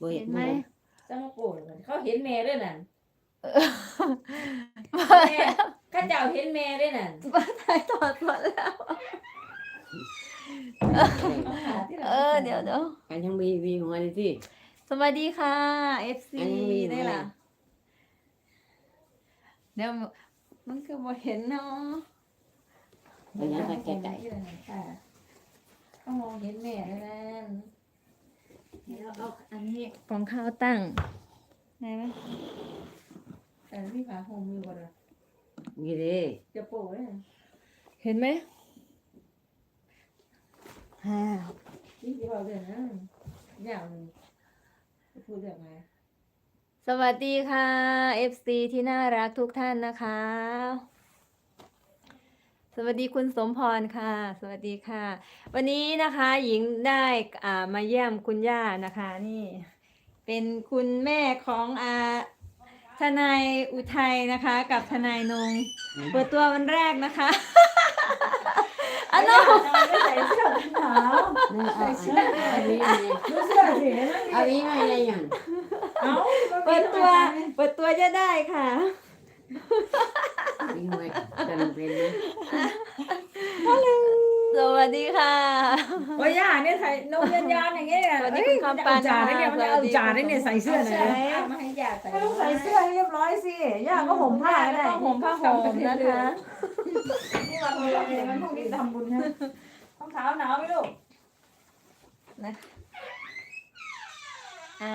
บ่เห็เห็นนไหมจะมาโกรธมันเขาเห็นแม่ด้วยนั่นเออแม่ข้าเจ้าเห็นแม่ด้วยนั่นบ้านไทยถอดหมดแล้วเอาขาที่หลังเออเดี๋ยวเดี๋ยวกันยังมีวีของอันนี้สิสวัสดีค่ะ FC อันนี้มีไหมได้ล่ะเดี๋ยวมันคือบ่เห็นเนาะมันยังไปไกลค่ะเขามองเห็นแม่ด้วยนั่น เดี๋ยวเอาอันนี้กล่องข้าวตั้งได้ไหมแต่พี่ขาโฮมอยู่ก่อนนะๆนี่เด้จะโป้เลยเห็นไหมฮ่านี่ที่เราเดินนะอย่างหนึ่งจะพูดเรื่องไงสวัสดีค่ะ FC ที่น่ารักทุกท่านนะคะส วัสดีคุณสมพรค่ะ สวัสดีค่ะ วันนี้นะคะหญิงได้อ่ามาเยี่ยมคุณย่านะคะนี่ เป็นคุณแม่ของอาทนายอุทัยนะคะ กับทนายนงเปิดตัววันแรกนะคะอันนู้นใส่เสื้อหนาวนั่เอาอันนี้อันนี้เสื้อสินั่นเอาอีกหน่อยอะไรอย่างเปิดตัวเปิดตัวจะได้ค่ะ อีกหน่อยกันเป็นไหมสวัสดีค่ะโอ้ยย่าเนี่ยใส่นมยันยานอย่างเงี้ยสวัสดีคุณคำปานจ่าได้เนี่ยมันจะเอาจ่าได้เนี่ยใส่เสื้อไหนใช่มาให้ย่าใส่ไม่ต้องใส่เสื้อให้เรียบร้อยสิย่าก็ห่มผ้าก็ได้ต้องห่มผ้าห่มนะคะนี่วันนี้วันพรุ่งนี้ทำบุญนะรองเท้าหนาวไหมลูกอ่า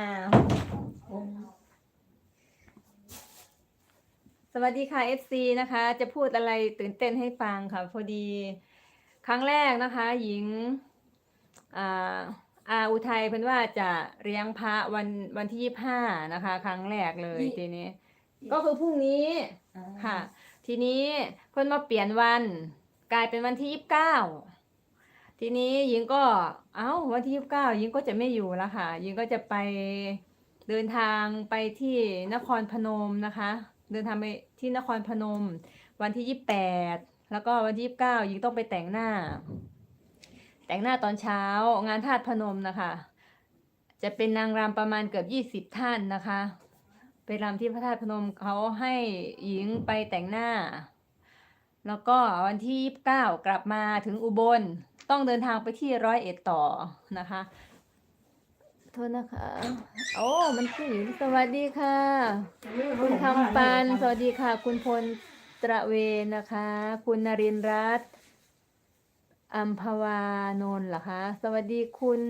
สวัสดีค่ะ FC นะคะ จะพูดอะไรตื่นเต้นให้ฟังค่ะ พอดี ครั้งแรกนะคะ หญิงอ่าอาอุทัยเพิ่นว่าจะเลี้ยงพระวันวันที่ยี่ห้านะคะ ครั้งแรกเลยทีนี้ ก็คือพรุ่งนี้ค่ะ ทีนี้เพิ่นมาเปลี่ยนวันกลายเป็นวันที่ยี่สิบเก้าทีนี้หญิงก็เอ้าวันที่ยี่สิบเก้าหญิงก็จะไม่อยู่แล้วค่ะหญิงก็จะไปเดินทางไปที่นครพนมนะคะ เดินทางไปที่นครพนม วันที่ยี่สิบแปดแล้วก็วันที่ยี่สิบเก้าหญิงต้องไปแต่งหน้า แต่งหน้าตอนเช้างานธาตุพนมนะคะ จะเป็นนางรำประมาณเกือบยี่สิบท่านนะคะไปรำที่พระธาตุพนมเขาให้หญิงไปแต่งหน้า แล้วก็วันที่ยี่สิบเก้ากลับมาถึงอุบล ต้องเดินทางไปที่ร้อยเอ็ดต่อนะคะ โทษนะคะ โอ้ มันคือหญิงสวัสดีค่ะ คุณคำปัน สวัสดีค่ะ คุณพลตระเวนนะคะ คุณนรินร์รัตน์อัมพวานนท์เหรอคะ สวัสดีคุณ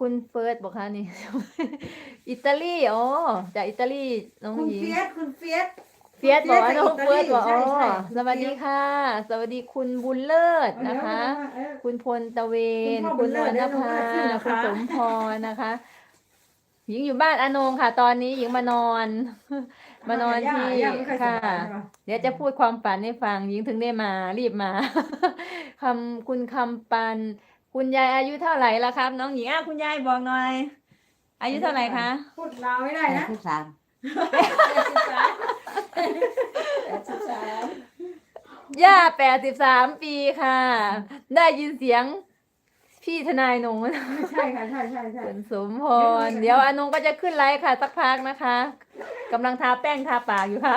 คุณเฟิร์สบอกค่ะนี่ อิตาลี อ๋อ จากอิตาลี น้องคุณหญิง เฟียสคุณเฟียส เฟียสบอกว่าเฟียสน้องจากเฟิร์สอิบอกตาอ๋ลีอใช่ใช่สวัสดีค่ะ สวัสดีคุณบุญเลิศนะคะเออคุณพลตะเวน คุณพ่อบุคุณญเลิวรศรณได้ลงภามาขึ้นนะคะคุณสมพรนะคะ หญิงอยู่บ้านอานงค่ะ ตอนนี้หญิงมานอน มานอนที่ย่าไม่อยสค่ะบายใช่ปะเดี๋ยวจะพูดความฝันให้ฟังหญิงถึงได้มารีบมาคำคุณคำปัน คุณยายอายุเท่าไหร่ละครับ น้องหญิงอะคุณยายบอกหน่อย อายุเท่าไหร่คะพูดลาวไม่ได้นะทุกสามแปดสิบสาม แปดสิบสามย่าแปดสิบสามปีค่ะ ได้ยินเสียง พี่ทนายนงใช่ค่ะใช่ใช่ใช่คุณสมพร เดี๋ยวอานงก็จะขึ้นไลฟ์ค่ะ สักพักนะคะกำลังทาแป้งทาปากอยู่ค่ะ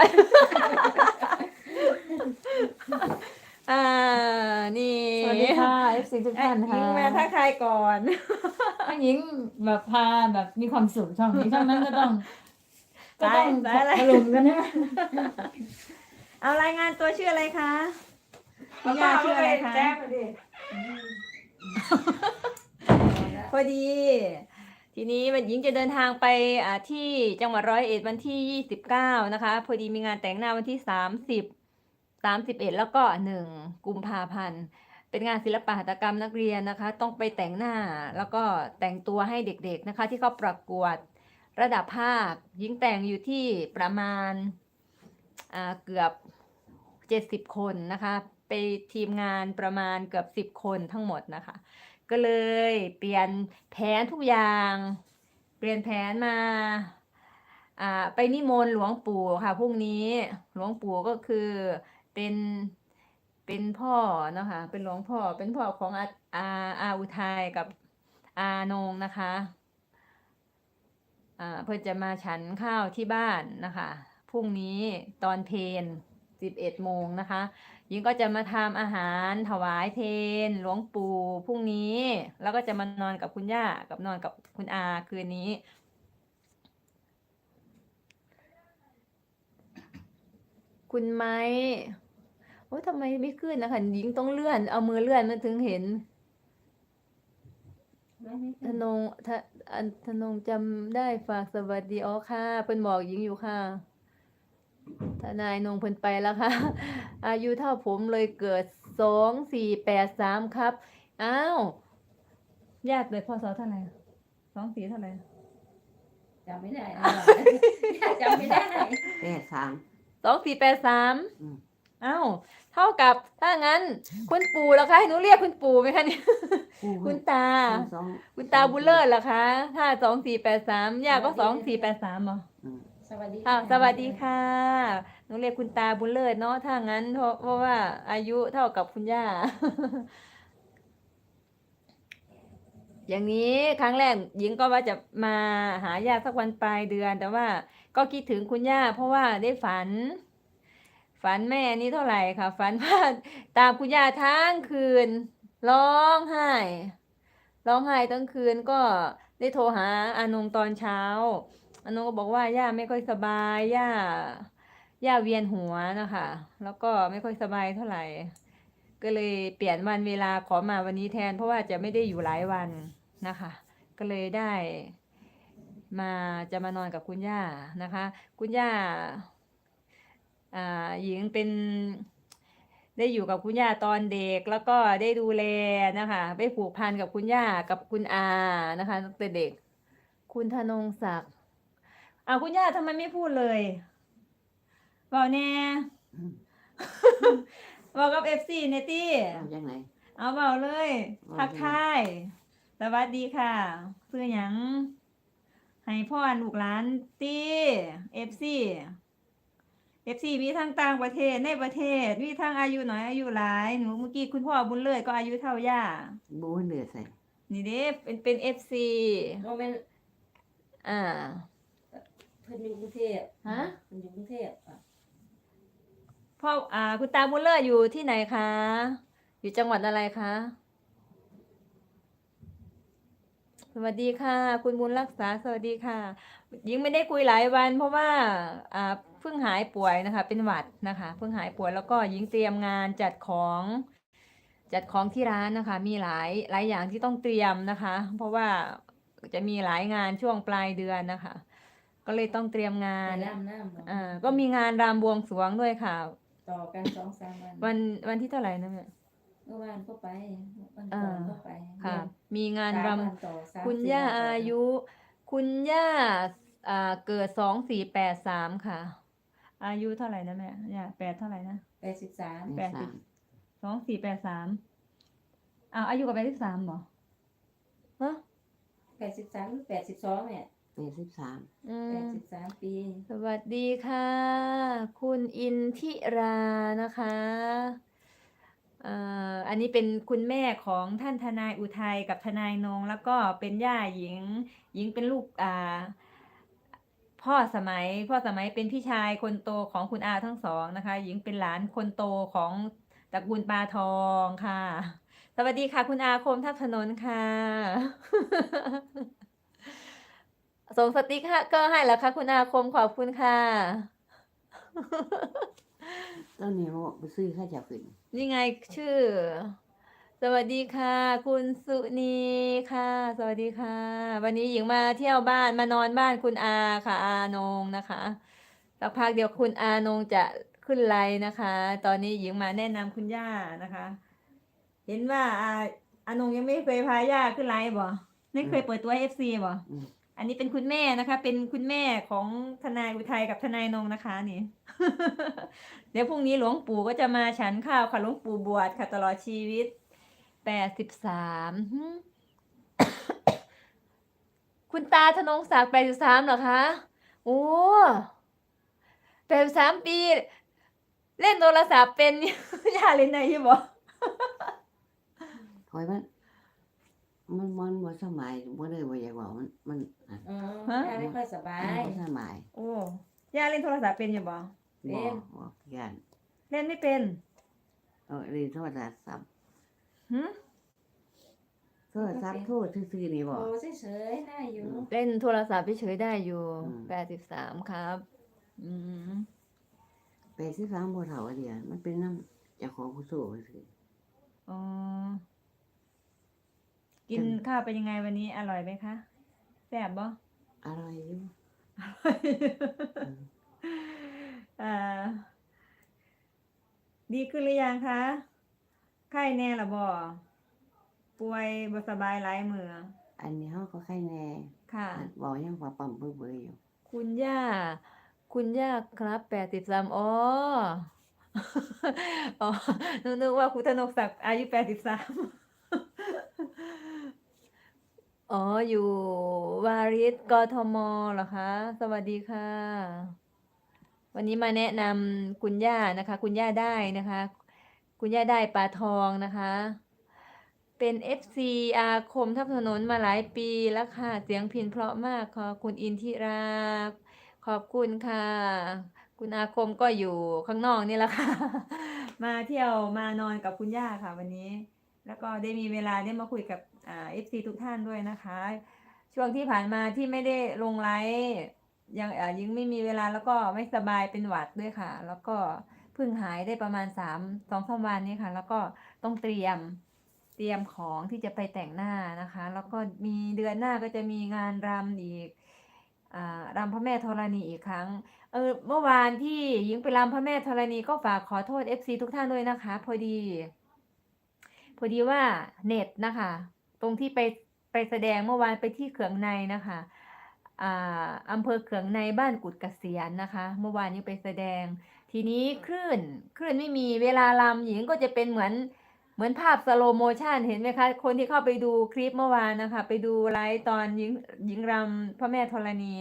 อ่า นี่สวัสดีค่ะ FC ทุกท่านหญิค่ะงมาทักทายก่อนน้องหญิงแบบพาแบบมีความสุขช่องนี้ช่องนั้นก็ต้อง ก็สาต้ยองสายอะไร ถล่มกันนะเอารายงานตัวชื่ออะไรคะคุณย่าชื่ออะไรคะแจ้งมาดิพอดี ทีนี้วันหญิงจะเดินทางไปอ่าที่จังหวัดร้อยเอ็ดวันที่ยี่สิบเก้านะคะ พอดีมีงานแต่งหน้าวันที่สามสิบสามสิบเอ็ดแล้วก็หนึ่งกุมภาพันธ์ เป็นงานศิลปหัตถกรรมนักเรียนนะคะ ต้องไปแต่งหน้าแล้วก็แต่งตัวให้เด็กๆนะคะ ที่เขาประกวด ระดับภาคหญิงแต่งอยู่ที่ประมาณาเกือบเจ็ดสิบคนนะคะ ไปทีมงานประมาณเกือบสิบคนทั้งหมดนะคะ ก็เลยเปลี่ยนแผนทุกอย่าง เปลี่ยนแผนมาาไปนิมนต์หลวงปู่ค่ะพรุ่งนี้หลวงปู่ก็คือเป็นเป็นพ่อเนาะคะเป็นหลวงพ่อเป็นพ่อของอาอาอาอุทัยกับอานงนะคะ เพื่อจะมาฉันข้าวที่บ้านนะคะพรุ่งนี้ตอนเพลสิบเอ็ดโมงนะคะหญิงก็จะมาทำอาหารถวายเพลหลวงปู่พรุ่งนี้ แล้วก็จะมานอนกับคุณย่ากับนอนกับคุณอาคืนนี้คุณไม้โอ้ยทำไมไม่ขึ้นนะคะหญิงต้องเลื่อน เอามือเลื่อนมันถึงเห็นไม่ไม่ธนงทะ อันธนงจำได้ฝากสวัสดีอ๋อค่ะ เพิ่นบอกหญิงอยู่ค่ะทนายนงเพิ่นไปแล้วค่ะ อายุเท่าผมเลยเกิดสองสี่แปดสามครับ อ้าวญาติเลยพ่อสอเท่าไหร่สองสี่เท่าไหร่จำไม่ได้อะจำไม่ได้แปดสามสองสี่แปดสามอืม อ้าว เท่ากับถ้างั้น คุณปู่แล้วคะให้หนูเรียกคุณปู่ไหมคะเนี่ยคู่คุณตา สองคุณตาบุญเลิศเหรอคะถ้าสองสี่แปดสามย่าก็สองสี่แปดสามเหรออืมสวัสดีอ้าวสวัสดีค่ะหนูเรียกคุณตาบุญเลิศเนาะถ้างั้นเพราะเพราะว่าอายุเท่ากับคุณย่า อย่างนี้ครั้งแรกหญิงก็ว่าจะมาหาย่าสักวันปลายเดือน แต่ว่าก็คิดถึงคุณย่า เพราะว่าได้ฝัน ฝันแม่นี่เท่าไหร่ค่ะ ฝันว่าตามคุณย่าทั้งคืน ร้องไห้ ร้องไห้ทั้งคืนก็ได้โทรหาอานงตอนเช้าอานงก็บอกว่าย่าไม่ค่อยสบายย่าย่าเวียนหัวนะคะ แล้วก็ไม่ค่อยสบายเท่าไหร่ ก็เลยเปลี่ยนวันเวลาขอมาวันนี้แทน เพราะว่าจะไม่ได้อยู่หลายวันนะคะ ก็เลยได้ มาจะมานอนกับคุณย่านะคะ คุณย่าอ่า หญิงเป็นได้อยู่กับคุณย่าตอนเด็กแล้วก็ได้ดูแลนะคะไปผูกพันกับคุณย่ากับคุณอานะคะตั้งแต่เด็ก คุณธนงศักดิ์อ้าวคุณย่าทำไมไม่พูดเลยบอกแน่อืมบอกกับเอฟซีเนตี้เอาจังไหนเอาเบาเลยว่าทักจังไงทายสวัสดีค่ะซื้อหยังให้พ่อลูกหลานตี้เอฟซี เอฟซีมีทั้งต่างประเทศในประเทศ มีทั้งอายุน้อยอายุหลายหนูเมื่อกี้คุณพ่อบุญเลิศก็อายุเท่าย่าบูนเดือดใส่นี่เด้เป็นเป็นเอฟซีโมเมนต์อ่าเพิ่นอยู่กรุงเทพฮะเพิ่นอยู่กรุงเทพอะพ่ออ่า คุณตาบุญเลิศอยู่ที่ไหนคะ อยู่จังหวัดอะไรคะสวัสดีค่ะ คุณบุญรักษาสวัสดีค่ะ ยิงไม่ได้คุยหลายวัน เพราะว่าอ่าเพิ่งหายป่วยนะคะ เป็นหวัดนะคะ เพิ่งหายป่วยแล้วก็ยิงเตรียมงานจัดของ จัดของที่ร้านนะคะ มีหลายหลายอย่างที่ต้องเตรียมนะคะ เพราะว่าจะมีหลายงานช่วงปลายเดือนนะคะ ก็เลยต้องเตรียมงาไปนล่ำน้ำเนาะอ่าก็มีงานรำบวงสรวงด้วยค่ะ ต่อกันสองสามวันวันวันที่เท่าไหร่นะแม่เมื่อวานก็ไปวันอ่าก่อนก็ไปค่ะ มีงานสามรวันต่อสามำคุณสี่ย่าวันต่อายุ คุณย่าอ่าเกิดสองสี่แปดสามค่ะ อายุเท่าไหร่นะแม่ย่าแปดเท่าไหร่นะแปดสิบสามแปแปดดสิสิบสองสี่แปดสามอ้าวอายุกับแปดสิบสามเหรอฮะแปดสิบสามหรือแปดสิบสองเนี่ยแปดสิบสามอืแปดมสิบสามปี สวัสดีค่ะ คุณอินทิรานะคะเอ่ออันนี้เป็นคุณแม่ของท่านทนายอุทัยกับทนายนง แล้วก็เป็นย่าหญิง หญิงเป็นลูกอ่า พ่อสมัย พ่อสมัยเป็นพี่ชายคนโตของคุณอาทั้งสองนะคะ หญิงเป็นหลานคนโตของตระกูลปาทองค่ะ สวัสดีค่ะ คุณอาคมทัพถนนค่ะ ส่งสติ๊กเกอร์ให้แล้วค่ะ คุณอาคมขอบคุณค่ะตอนนี้เขาไปซื้อข้าวจะขึ้นนี่ไงชื่อ สวัสดีค่ะ คุณสุนีค่ะ สวัสดีค่ะ วันนี้หญิงมาเที่ยวบ้านมานอนบ้านคุณอาค่ะ อานงนะคะสักพักเดียวคุณอานงจะขึ้นไลน์นะคะ ตอนนี้หญิงมาแนะนำคุณย่านะคะ เห็นว่าอาอานงยังไม่เคยพาย่าขึ้นไลน์บ่ไม่เคยเปิดตัวเอฟซีบ่อันนี้เป็นคุณแม่นะคะ เป็นคุณแม่ของทนายอุทัยกับทนายนงนะคะนี่ เดี๋ยวพรุ่งนี้หลวงปู่ก็จะมาฉันข้าวค่ะหลวงปู่บวชค่ะตลอดชีวิต แปดสิบสามคุณตาธนงศักดิ์แปดสิบสามเหรอคะ โอ้แปดสิบสามปี เล่นโทรศัพท์เป็นย่าเล่นไหนอยู่บ่คอยมันมันมันบ่สมัยบ่ได้บ่อยากบอกมันมันอันอ๋อฮะย่าไม่ค่อยสบามันยบ่สมัยโอ้ย่าเล่นโทรศัพท์เป็นอยู่บ่เป็บ่นบ่ย่านเล่นไม่เป็น เออเรียนโทรศัพท์ซับ หึโทรศัพท์โทรซื่อๆนี่บ่ โอ้เฉยๆได้อยู่ เล่นโทรศัพท์เฉยๆได้อยู่อืม แปดสิบสามครับ อืมไปซื้อสามบ่เฒ่าอันเดียวมันเป็นน้ำเจ้าของผู้สู้ซื่ออ๋อกินข้าวเป็นยังไงวันนี้อร่อยไหมคะแซ่บบ่อร่อยอยู่อืมอ่า ดีขึ้นหรือยังคะ ไข้แน่ละบ่ป่วยบ่สบายหลายมืออันนี้เฮาก็ไข้แน่ค่ะ บอกยังว่าปั๊มเบื่อๆอยู่ คุณย่า คุณย่าครับแปดสิบสามอ๋ออ๋อนึกนึกว่าคุณธนกศักดิ์อายุแปดสิบสามอ๋อ อยู่วาริศกทมเหรอคะ สวัสดีค่ะ วันนี้มาแนะนำคุณย่านะคะ คุณย่าได้นะคะ คุณย่าได้ปลาทองนะคะ เป็น FC อาคมทับถนนมาหลายปีแล้วค่ะ เสียงพินเพราะมากขอบคุณอินทิรา ขอบคุณค่ะ คุณอาคมก็อยู่ข้างนอกนี่แหละค่ะ มาเที่ยวมานอนกับคุณย่าค่ะวันนี้ แล้วก็ได้มีเวลาได้มาคุยกับเอ่า FC ทุกท่านด้วยนะคะ ช่วงที่ผ่านมาที่ไม่ได้ลงไลฟ์ยังอ่ายังไม่มีเวลาแล้วก็ไม่สบายเป็นหวัดด้วยค่ะ แล้วก็ พิ่งหายได้ประมาณสามสองสามวันนี้ค่ะ แล้วก็ต้องเตรียมเตรียมของที่จะไปแต่งหน้านะคะ แล้วก็มีเดือนหน้าก็จะมีงานรำอีกอ่ารำพระแม่ธรณีอีกครั้ง เออเมื่อวานที่หญิงไปรำพระแม่ธรณีก็ฝากขอโทษ FC ทุกท่านด้วยนะคะ พอดี พอดีว่าเน็ตนะคะ ตรงที่ไปไปแสดงเมื่อวานไปที่เขืองในนะคะอ่าอำเภอเขืองในบ้านกุดเกษียณนะคะ เมื่อวานนี้ไปแสดง ทีนี้คลื่นคลื่นไม่มีเวลาลำหญิงก็จะเป็นเหมือนเหมือนภาพสโลโมชันเห็นไหมคะ คนที่เข้าไปดูคลิปเมื่อวานนะคะ ไปดูไลฟ์ตอนหญิงหญิงรำพระแม่ธรณี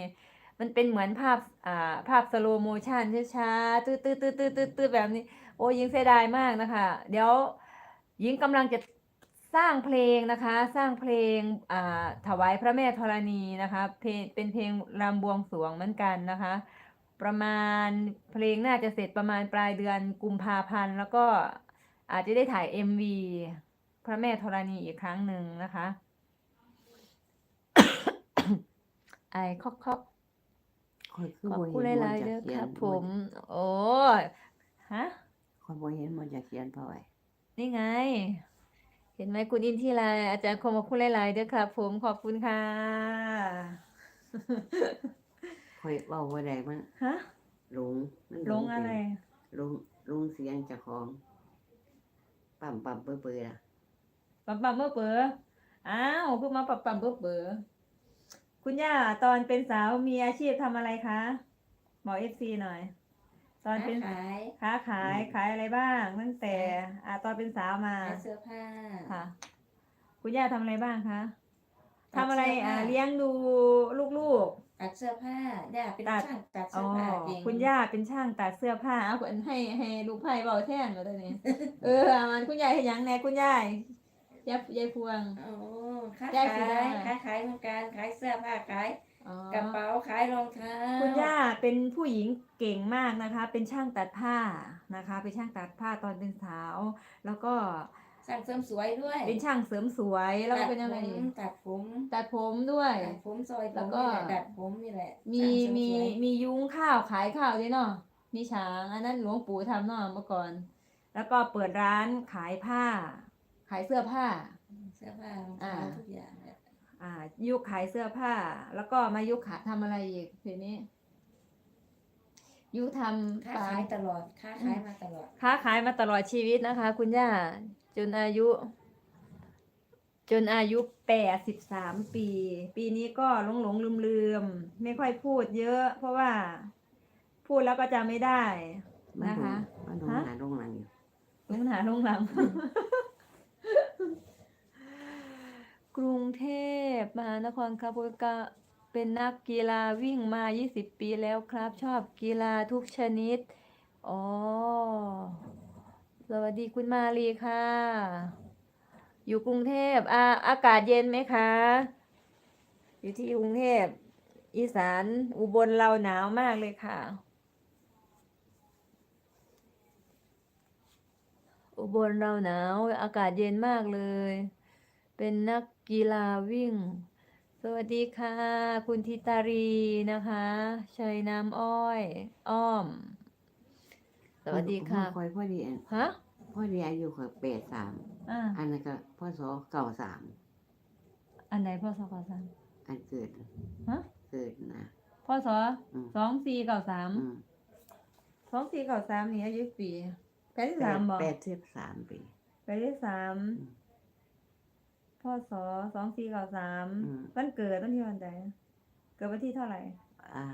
มันเป็นเหมือนภาพอ่าภาพสโลโมชันช้าๆตื้อตื้อตื้อตื้อตื้อตื้อแบบนี้ โอ้ยิงเสียดายมากนะคะ เดี๋ยวยิงกำลังจะสร้างเพลงนะคะ สร้างเพลงอ่าถวายพระแม่ธรณีนะคะเพลงเป็นเพลงรำบวงสรวงเหมือนกันนะคะ ประมาณเพลงน่าจะเสร็จประมาณปลายเดือนกุมภาพันธ์ แล้วก็อาจจะได้ถ่าย MV พระแม่ธรณีอีกครั้งหนึ่งนะคะ ไอคอกคอกค่อยคือขอบบ่คุณเห็นหบ่ลายๆจัเด้กอเขีคยรันบผม โอ้ยฮะค่อยบ่เห็นบ่จักเขียนเพราะไว้นี่ไง เห็นไหมคุณอินทิราอาจารย์คมขอบคุณหลายๆเด้อครับผมขอบคุณค่ะ ค่อยเว้าบ่ได้มันฮะหลงมันลงอะไร หลงหลงเสียงเจ้าของปั๊มปั๊มเปื่อยๆอะปั๊มปั๊มเมื่อเป๋ออ้าวเพิ่งมาปั๊มปั๊มเมื่อเป๋อคุณย่าตอนเป็นสาวมีอาชีพทำอะไรคะบอกเอฟซีหน่อย ตอนเป็นขายค้าขายขายอะไรบ้างตั้งแต่อ่าตอนเป็นสาวมาขายเสื้อผ้าค่ะ คุณย่าทำอะไรบ้างคะตัดทำอะไรเสื้อผ้าอ่าเลี้ยงดูลูก ตัดเสื้อผ้าย่าเป็นตัด ช่างตัดๆอ๋เสื้ออผ้าเก่งคุณย่าเป็นช่างตัดเสื้อผ้าเอาคนให้ให้ลูกไผ่เบาแท่นมาตอนนี้ เออเอามันคุณยายเห็นยังแหน่คุณยายยายยายพวง โอ้ค้าย่าขายสิได้ ค้าขายเหมือนกันขายเสื้อผ้าขายอ๋อกระเป๋าขายรองเท้าคุณย่าเป็นผู้หญิงเก่งมากนะคะ เป็นช่างตัดผ้านะคะ เป็นช่างตัดผ้าตอนเป็นสาว แล้วก็ สร้างเสริมสวยด้วยเป็นช่างเสริมสวยแล้วก็เป็นอะไรตัดอีผกมตัดผมตัดผมด้วยตัดผมซอยผมแล้วก็นี่แหละดัดผมนี่แหละ มีสร้างเสริมีสวยมียุ้งข้าวขายข้าวด้วยเนาะมีช้างอันนั้นหลวงปู่ทำเนาะเมื่อก่อน แล้วก็เปิดร้านขายผ้า ขายเสื้อผ้า เสื้อผ้ารองเท้าอ่าทุกอย่างแหละอ่า ยุคขายเสื้อผ้า แล้วก็มายุคขายทำอะไรอีกทีนี้ยุคทำค้าปลขายตลอด ค้าขายมาตลอด ค้าขายมาตลอดชีวิตนะคะ คุณย่า จนอายุ จนอายุแปดสิบสามปี ปีนี้ก็หลงหลงลืมลืมๆไม่ค่อยพูดเยอะ เพราะว่า พูดแล้วก็จำไม่ได้มันนะดูคะมันดูฮะหาโรงหนังอยู่ลงหาลงหลัง กรุงเทพมหานครครับกะเป็นนักกีฬาวิ่งมา 20 ปีแล้วครับ ชอบกีฬาทุกชนิด อ๋อ สวัสดีคุณมาลีค่ะ อยู่กรุงเทพอาอากาศเย็นไหมคะ อยู่ที่กรุงเทพ อีสานอุบลเราหนาวมากเลยค่ะ อุบลเราหนาว อากาศเย็นมากเลย เป็นนักกีฬาวิ่ง สวัสดีค่ะ คุณทิตารีนะคะ ชัยน้ำอ้อย อ้อม สวัสดีค่ะคอยพ่อดีอันฮะพ่อดีอายุคอยแปดสามอ่าอันนั้นก็พ่อสอเก่าสามอันไหนพ่อสอสามอันเกิดฮะเกิดนะพ่อสออืมสองสี่เก้าสามอืมสองสี่เก้าสามนี่อายุปีแปดที่แปสาดมบอกแปดสิบสามปีแปดที่สามอืมพ่อสอสองสี่เก้าสามอืมวันเกิดวันที่วันใดเกิดวันที่เท่าไหร่อ่า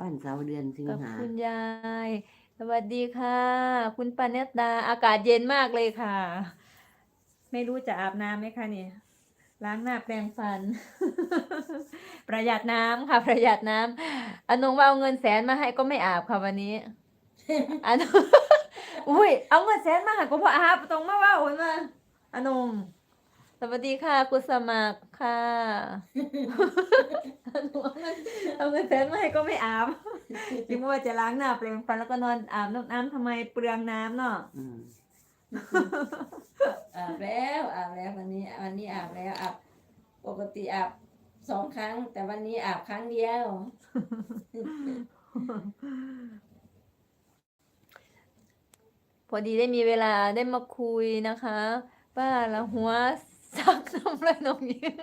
วันเสาร์เดือนสิงกับหาคุณยาย สวัสดีค่ะ คุณปาเนตดาอากาศเย็นมากเลยค่ะ ไม่รู้จะอาบน้ำไหมคะเนี่ยล้างหน้าแปรงฟัน ประหยัดน้ำค่ะ ประหยัดน้ำอนงว่าเอาเงินแสนมาให้ก็ไม่อาบค่ะวันนี้อนงอุ้ยเอาเงินแสนมาให้ก็พออาบตรงมาว่าโอนมาอนง สวัสดีค่ะคุณสมัครค่ะอนงเอาเงินเอาเงินแสนมาให้ก็ไม่อาบคิดว่าจะล้างหน้าเปล่งฟันแล้วก็นอนอาบน้ำน้ำทำไมเปลืองน้ำเนาะอืมอาบแล้วอาบแล้ววันนี้วันนี้อาบแล้วอาบปกติอาบสองครั้ง แต่วันนี้อาบครั้งเดียว พอดีได้มีเวลาได้มาคุยนะคะป้าละหัว ซักน้ำลายนองยิ้ม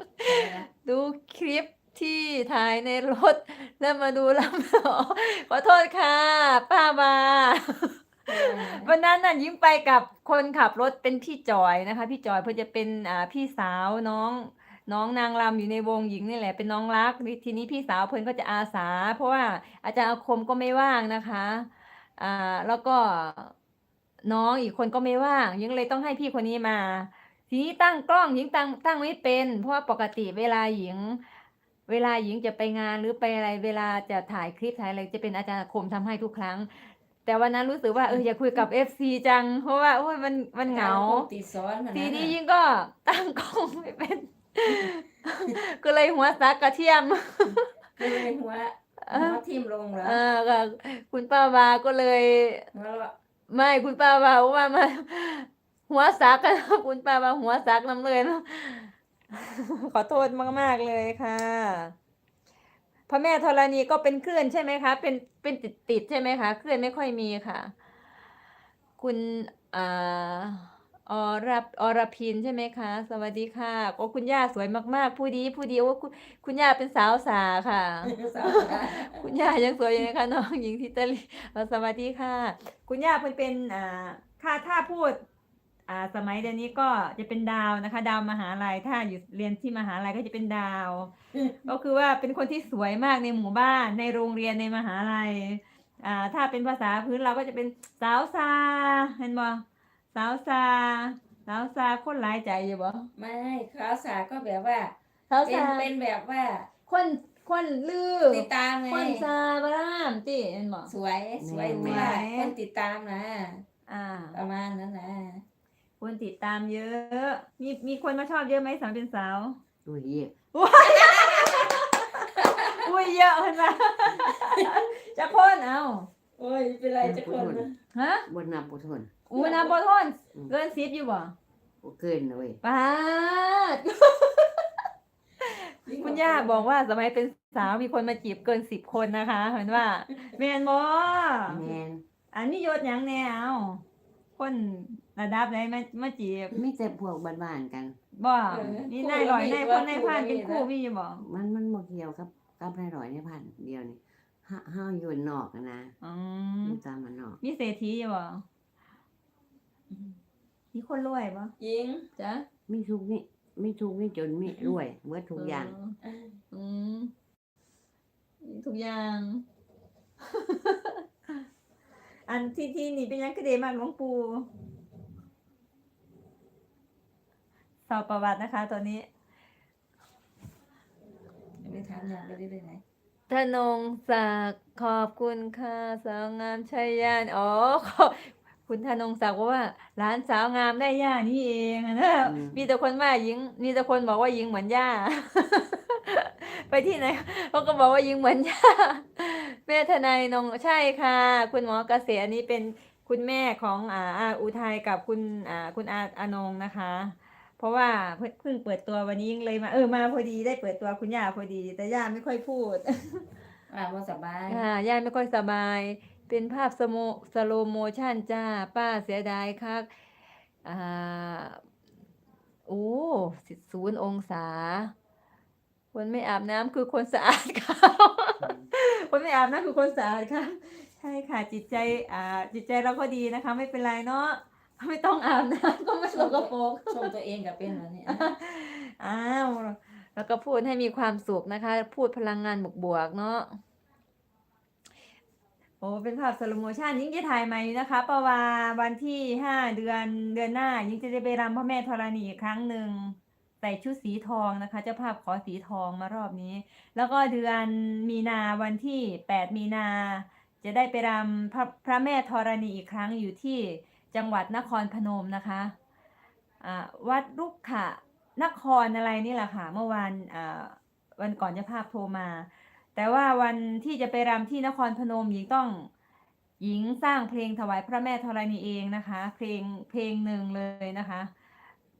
ดูคลิปที่ถ่ายในรถ แล้วมาดูลำอ๋อขอโทษค่ะ ป้าบาวันนั้นน่ะยิ้มไปกับคนขับรถเป็นพี่จอยนะคะ พี่จอยเพื่อจะเป็นอ่าพี่สาวน้องน้องนางรำอยู่ในวงหญิงนี่แหละเป็นน้องรัก ทีนี้พี่สาวเพิ่นก็จะอาสา เพราะว่าอาจารย์อาคมก็ไม่ว่างนะคะอ่าแล้วก็น้องอีกคนก็ไม่ว่างยิงเลยต้องให้พี่คนนี้มา ทีนี้ตั้งกล้องหญิงตั้งตั้งไม่เป็น เพราะว่าปกติเวลาหญิง เวลาหญิงจะไปงานหรือไปอะไร เวลาจะถ่ายคลิปถ่ายอะไรจะเป็นอาจารย์อาคมทำให้ทุกครั้ง แต่วันนั้นรู้สึกว่าเอออยากคุยกับเอฟซีจัง เพราะว่าโอ้ยมันมันเหงาติดซ้อนขนาดทีนั้นนี้น่ะยิ่งก็ตั้งกล้องไม่เป็น ก็เลยหัวซักกระเทียมก็เลยหัวเอหัอวทิ่มลงเหรอเออก็คุณป้าวาก็เลยหัวเราะไม่คุณป้าวาว่ามา หัวซักกันคุณป้าวาหัวซักน้ำเลยนะขอโทษมาก ๆ เลยค่ะพระแม่ธรณีก็เป็นคลื่นใช่ไหมคะ เป็นเป็นติดติดๆใช่ไหมคะคลื่นไม่ค่อยมีค่ะ คุณอ่าอรอรพินใช่ไหมคะ สวัสดีค่ะก็คุณย่าสวยมากๆ ผู้ดีผู้ดีโอ้คุณคุณย่าเป็นสาวสาค่ะสาวสาวคุณย่ายังสวยอยู่นะคะน้องหญิงทิตาลีเอ่อสวัสดีค่ะ คุณย่าเพิ่นเป็นอ่าถ้าถ้าพูด อ่าสมัยเดี๋ยวนี้ก็จะเป็นดาวนะคะ ดาวมหาลัยถ้าอยู่เรียนที่มหาลัยก็จะเป็นดาว ก็คือว่าเป็นคนที่สวยมากในหมู่บ้านในโรงเรียนในมหาลัยอ่าถ้าเป็นภาษาพื้นเราก็จะเป็นสาวซาเห็นบ่สาวซาสาวซาคนหลายใจอยู่บ่ไม่ขาวสาก็แบบว่าสาวเป็นซาเป็นแบบว่าคนคนลือติดตามไงคนซาบารามติเห็นบ่สวยสวยแม่ว่าคนติดตามนะอ่าประมาณนั้นนะ คนติดตามเยอะ มีมีคนมาชอบเยอะไหมสาวเป็นสาวด้วยเยี่ยอุ้ยเยอะเห็นไหมจะคนเอาโอ้ยเป็นไรจะคนนะฮะบนนับบุทนอูน้ำบอทนเกินสิบอยู่บ่บ่เกินนะเว้ยป้าดคุณย่าบอกว่าสมัยเป็นสาวมีคนมาจีบเกินสิบคนนะคะเห็นว่าแมนบอแมนอันนี้ยศหยังแนวคน ระดับไหนมามาจีบไม่แต่พวกบ้านๆกัน บ่นี่นายลอยนายพนนายพานเป็นคู่มีอยู่บ่มันมันบ่เกี่ยวกับกับนายร้อยในพันเดียวนี่ห้าห้าอยู่นอกอะนะอือมยู่ตามมันนอกมีเศรษฐีอยู่บ่มีคนรวยบ่ยิงจ๊ะมีทุกข์นี่มีทุกข์นี่จนมีรวยเบิดทุกอย่างเอืมมีทุกอย่าง อันที่ที่นี่เป็นหยังคือเดมากหลวงปู่ สอบประวัตินะคะตอนนี้ไปถามอย่างไปได้ไหนธนงศักดิ์ขอบคุณค่ะสาวงามชัยยานอ๋อขอบคุณธนงศักดิ์บอกว่าหลานสาวงามได้ย่านี่เองนะอืมมีแต่คนว่าหญิงมีแต่คนบอกว่าหญิงเหมือนย่า ไปที่ไหนเขาก็บอกว่าหญิงเหมือนย่าแม่ทนายนงใช่ค่ะ คุณหมอเกษตรอันนี้เป็นคุณแม่ของอ่าอาอุทัยกับคุณอ่าคุณอาอานงนะคะ เพราะว่าเพิ่งเพิ่งเปิดตัววันนี้เลยมา เออมาพอดีได้เปิดตัวคุณย่าพอดี แต่ย่าไม่ค่อยพูดอ่าบ่สบายค่ะย่าไม่ค่อยสบาย เป็นภาพสโมสโลโมชันจ้า ป้าเสียดายคักอ่าโอ้ศูนย์องศา คนไม่อาบน้ำคือคนสะอาดค่ะคนไม่อาบน้ำคือคนสะอาดค่ะ ใช่ค่ะจิตใจอ่าจิตใจเราก็ดีนะคะ ไม่เป็นไรเนาะ ไม่ต้องอาบน้ำก็ไม่สกปรก ชมตัวเองกับเป็นแบบนี้อ้าวแล้วก็พูดให้มีความสุขนะคะ พูดพลังงานบวกๆเนาะโอ้เป็นภาพสโลโมชันยิ่งจะถ่ายใหม่นะคะประวาวันที่ห้าเดือนเดือนหน้า ยิ่งจะได้ไปรำพระแม่ธรณีอีกครั้งหนึ่งใส่ชุดสีทองนะคะเจ้าภาพขอสีทองมารอบนี้ แล้วก็เดือนมีนาวันที่แปดมีนา จะได้ไปรำพระพระแม่ธรณีอีกครั้งอยู่ที่ จังหวัดนครพนมนะคะวัดลุกขะนครอะไรนี่แหละค่ะเมื่อวานวันก่อนจะภาพโทรมา แต่ว่าวันที่จะไปรำที่นครพนมหญิงต้องหญิงสร้างเพลงถวายพระแม่ธรณีเองนะคะ เพลงเพลงหนึ่งเลยนะคะ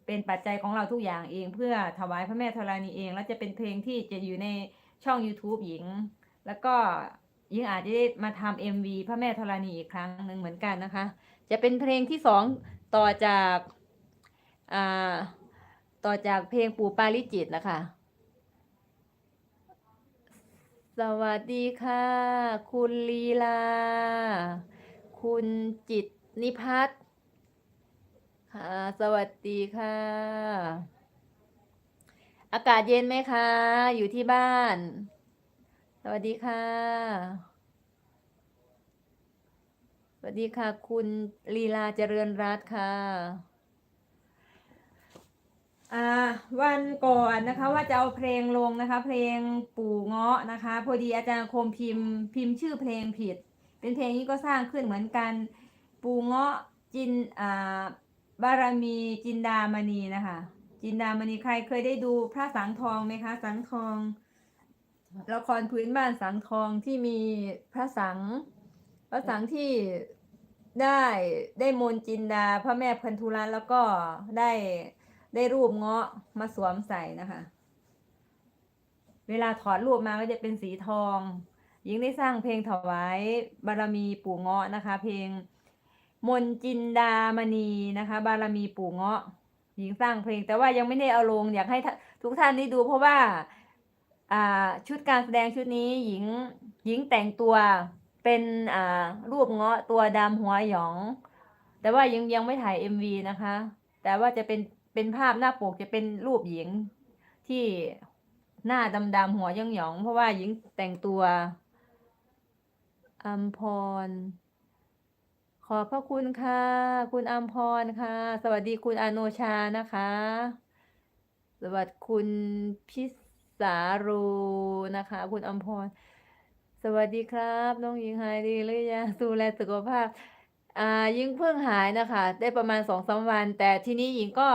เป็นปัจจัยของเราทุกอย่างเองเพื่อถวายพระแม่ธรณีเอง แล้วจะเป็นเพลงที่จะอยู่ในช่อง YouTube หญิง แล้วก็หญิงอาจจะได้มาทำ MV พระแม่ธรณีอีกครั้งหนึ่งเหมือนกันนะคะ จะเป็นเพลงที่สองต่อจากาต่อจากเพลงปู่ปาริจิตนะคะ สวัสดีค่ะ คุณลีลา คุณจิตนิพัฒน์ค่ะ สวัสดีค่ะ อากาศเย็นไหมคะ อยู่ที่บ้าน สวัสดีค่ะ วัสดีค่ะ คุณลีลาเจริญรัตน์ค่ะวันก่อนนะคะว่าจะเอาเพลงลงนะคะ เพลงปู่เงาะนะคะ พอดีอาจารย์คมพิมพ์ พิมพ์ชื่อเพลงผิด เป็นเพลงนี้ก็สร้างขึ้นเหมือนกัน ปู่เงาะจินอ่าบารมีจินดามณีนะคะ จินดามณีใครเคยได้ดูพระสังทองไหมคะ สังทองละครพื้นบ้านสังทองที่มีพระสังพระสังที่ ได้ได้มนจินดาพระแม่พันธุรัตน์แล้วก็ได้ได้รูปเงาะมาสวมใส่นะคะ เวลาถอดรูปมาก็จะเป็นสีทองหญิงได้สร้างเพลงถวายบารมีปู่เงาะนะคะ เพลงมนจินดามณีนะคะ บารมีปู่เงาะหญิงสร้างเพลง แต่ว่ายังไม่ได้เอาลงอยากให้ทุกท่านได้ดูเพราะว่า อ่าชุดการแสดงชุดนี้หญิงหญิงแต่งตัว เป็นอ่ารูปเงาะตัวดำหัวหยอง แต่ว่ายังยังไม่ถ่าย MV นะคะ แต่ว่าจะเป็นเป็นภาพหน้าปกจะเป็นรูปหญิงที่หน้าดำๆหัวยองหยอง เพราะว่าหญิงแต่งตัวอัมพร ขอบพระคุณค่ะ คุณอัมพรค่ะ สวัสดีคุณอโนชานะคะ สวัสดีคุณพิสารูนะคะ คุณอัมพร สวัสดีครับ น้องหญิงหายดีหรือยังดูแลสุขภาพ อ่าหญิงเพิ่งหายนะคะ ได้ประมาณสองสามวัน แต่ทีนี้หญิงก็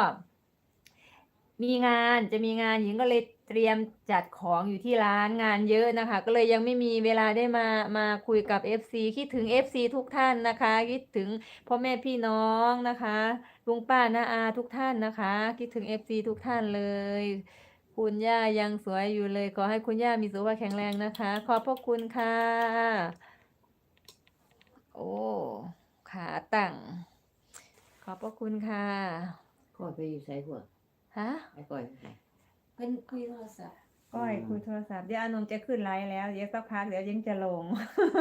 มีงานจะมีงานหญิงก็เลยเตรียมจัดของอยู่ที่ร้านงานเยอะนะคะ ก็เลยยังไม่มีเวลาได้มามาคุยกับ FC คิดถึง FC ทุกท่านนะคะ คิดถึงพ่อแม่พี่น้องนะคะลุงป้าน้าอาทุกท่านนะคะ คิดถึง FC ทุกท่านเลย คุณย่ายังสวยอยู่เลยขอให้คุณย่ามีสุขภาพแข็งแรงนะคะ ขอบพระคุณค่ะ โอ้ขาตั้งขอบพระคุณค่ะข้อยไปอยู่ใส่หัวฮะไอ้ก้อยไปใส่เพิ่นคุยโทรศัพท์ก้อยคุยโทรศัพท์เดี๋ยวอานงจะขึ้นไลฟ์แล้วเดี๋ยวสักพักเดี๋ยวยังจะลง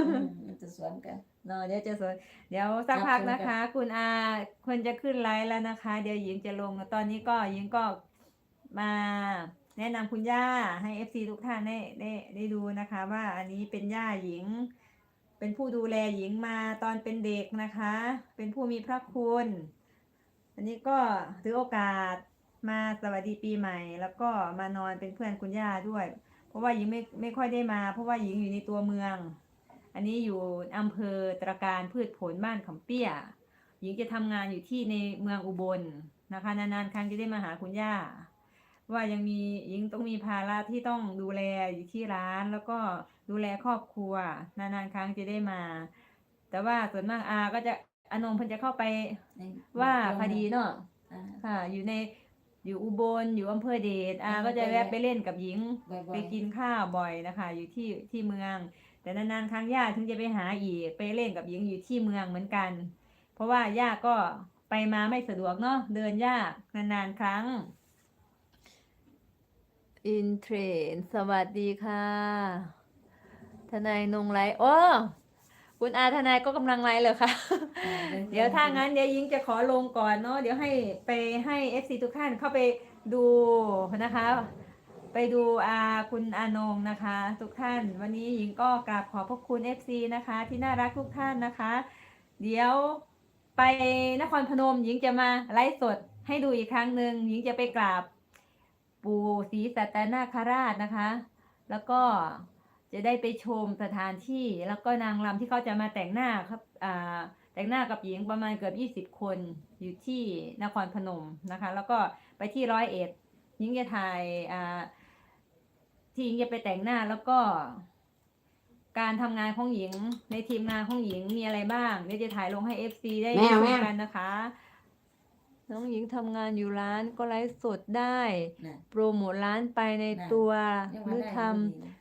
อืมมันจะสวนกันเนาะเดี๋ยวจะสวยเดี๋ยวสักพักนะคะ คุณอาควรจะขึ้นไลฟ์แล้วนะคะ เดี๋ยวหญิงจะลงตอนนี้ก็หญิงก็มา แนะนำคุณย่าให้เอฟซีทุกท่านได้ได้ได้ดูนะคะว่าอันนี้เป็นย่าหญิง เป็นผู้ดูแลหญิงมาตอนเป็นเด็กนะคะ เป็นผู้มีพระคุณ อันนี้ก็ถือโอกาสมาสวัสดีปีใหม่ แล้วก็มานอนเป็นเพื่อนคุณย่าด้วย เพราะว่าหญิงไม่ไม่ค่อยได้มา เพราะว่าหญิงอยู่ในตัวเมือง อันนี้อยู่อำเภอตรการพืชผลบ้านขำเปี้ย หญิงจะทำงานอยู่ที่ในเมืองอุบลนะคะนานๆครั้งจะได้มาหาคุณย่า ว่ายังมีหญิงต้องมีภาระที่ต้องดูแลอยู่ที่ร้าน แล้วก็ดูแลครอบครัว นานๆครั้งจะได้มา แต่ว่าส่วนมากอาก็จะอานงเพิ่นจะเข้าไปว่าพอดีเนาะอ่าค่ะ อยู่ในอยู่อุบลอยู่อำเภอเดชอาก็จะแวะไปเล่นกับหญิงบ่อยๆไปกินข้าวบ่อยนะคะ อยู่ที่ที่เมือง แต่นานๆครั้งย่าถึงจะไปหาอีกไปเล่นกับหญิงอยู่ที่เมืองเหมือนกัน เพราะว่าย่าก็ไปมาไม่สะดวกเนาะเดินยากนานๆครั้ง อินเทรนสวัสดีค่ะ ทนายนงไลฟ์โอ้คุณอาทนายก็กำลังไลฟ์เลยค่ะอ่าเดี๋ยวถ้างั้นเดี๋ยวยิงจะขอลงก่อนเนาะเดี๋ยวให้ไปให้ FC ทุกท่านเข้าไปดูนะคะ ไปดูอาคุณอานงนะคะ ทุกท่าน วันนี้หญิงก็กราบขอบพระคุณ FC นะคะ ที่น่ารักทุกท่านนะคะ เดี๋ยวไปนครพนมหญิงจะมาไลฟ์สดให้ดูอีกครั้งหนึ่งหญิงจะไปกราบ ปู่ศรีสัตนาคราชนะคะ แล้วก็จะได้ไปชมสถานที่ แล้วก็นางรำที่เขาจะมาแต่งหน้าครับอ่าแต่งหน้ากับหญิงประมาณเกือบ20 คนอยู่ที่นครพนมนะคะ แล้วก็ไปที่ร้อยเอ็ดหญิงจะถ่ายอ่าที่หญิงจะไปแต่งหน้าแล้วก็ การทำงานของหญิงในทีมงานของหญิงมีอะไรบ้างเดี๋ยวจะถ่ายลงให้ FC ได้แม่ชแม่มกันนะคะ น้องหญิงทำงานอยู่ร้านก็ไลฟ์สดได้ น่ะ โปรโมทร้านไปในน่ะ ตัวยังหว่ารือได้ทก็ดีนะ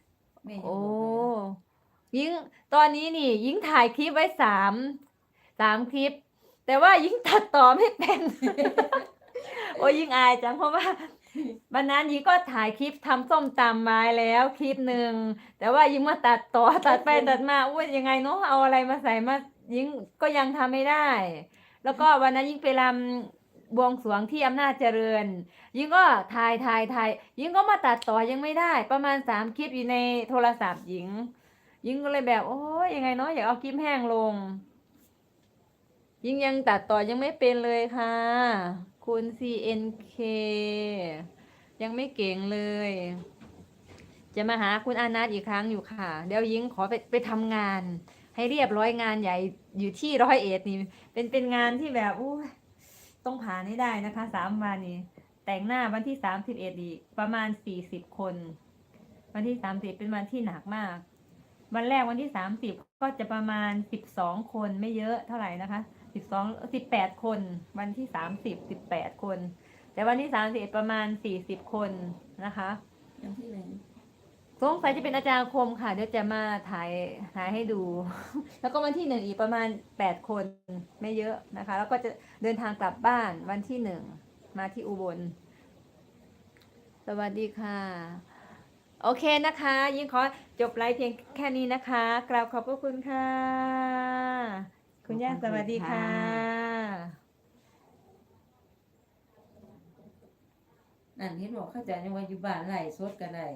แม่ยังำโอ้บอกเลยยิงตอนนี้นี่ ยิงถ่ายคลิปไว้สามสามคลิป แต่ว่ายิงตัดต่อไม่เป็น โอ้ยยิงอายจังเพราะว่าวันนั้นยิงก็ถ่ายคลิปทำส้มตำมาแล้วคลิปหนึ่งแต่ว่ายิงมาตัดต่อตัดไปตัดมาอุ้ยยังไงเนาะเอาอะไรมาใส่มายิงก็ยังทำไม่ได้ แล้วก็วันนั้นยิงไปรำ บวงสรวงที่อำนาจเจริญ ยิงก็ถ่ายถ่ายถ่ายยิงก็มาตัดต่อยังไม่ได้ ประมาณสามคลิปอยู่ในโทรศัพท์หญิง ยิงก็เลยแบบโอ้ยยังไงเนาะอยากเอาคลิปแห้งลง ยิงยังตัดต่อยังไม่เป็นเลยค่ะ คุณ CNK ยังไม่เก่งเลย จะมาหาคุณอานัทอีกครั้งอยู่ค่ะ เดี๋ยวยิงขอไปไปทำงาน ให้เรียบร้อยงานใหญ่อยู่ที่ร้อยเอ็ดนี่ เป็นเป็นงานที่แบบอู้ ต้องผ่านให้ได้นะคะสามวันนี้ แต่งหน้าวันที่สามสิบเอ็ดอีกประมาณสี่สิบคน วันที่สามสิบเป็นวันที่หนักมาก วันแรกวันที่สามสิบก็จะประมาณสิบสองคนไม่เยอะเท่าไหร่นะคะสิบสองสิบแปดคน วันที่สามสิบสิบแปดคน แต่วันที่สามสิบประมาณสี่สิบคนนะคะยังที่ไหน สงสัยจะเป็นอาจารย์คมค่ะ เดี๋ยวจะมาถ่ายถ่ายให้ดู แล้วก็วันที่หนึ่งอีกประมาณแปดคนไม่เยอะนะคะ แล้วก็จะเดินทางกลับบ้านวันที่หนึ่งมาที่อุบล สวัสดีค่ะ โอเคนะคะ ยิ่งขอจบไลฟ์เพียงแค่นี้นะคะกราบขอบพระคุณค่ะ คุณย่าสวัสดีค่ะนั่นเห็นบอกเข้าใจยังว่าอยู่บ้านไล่สดก็ได้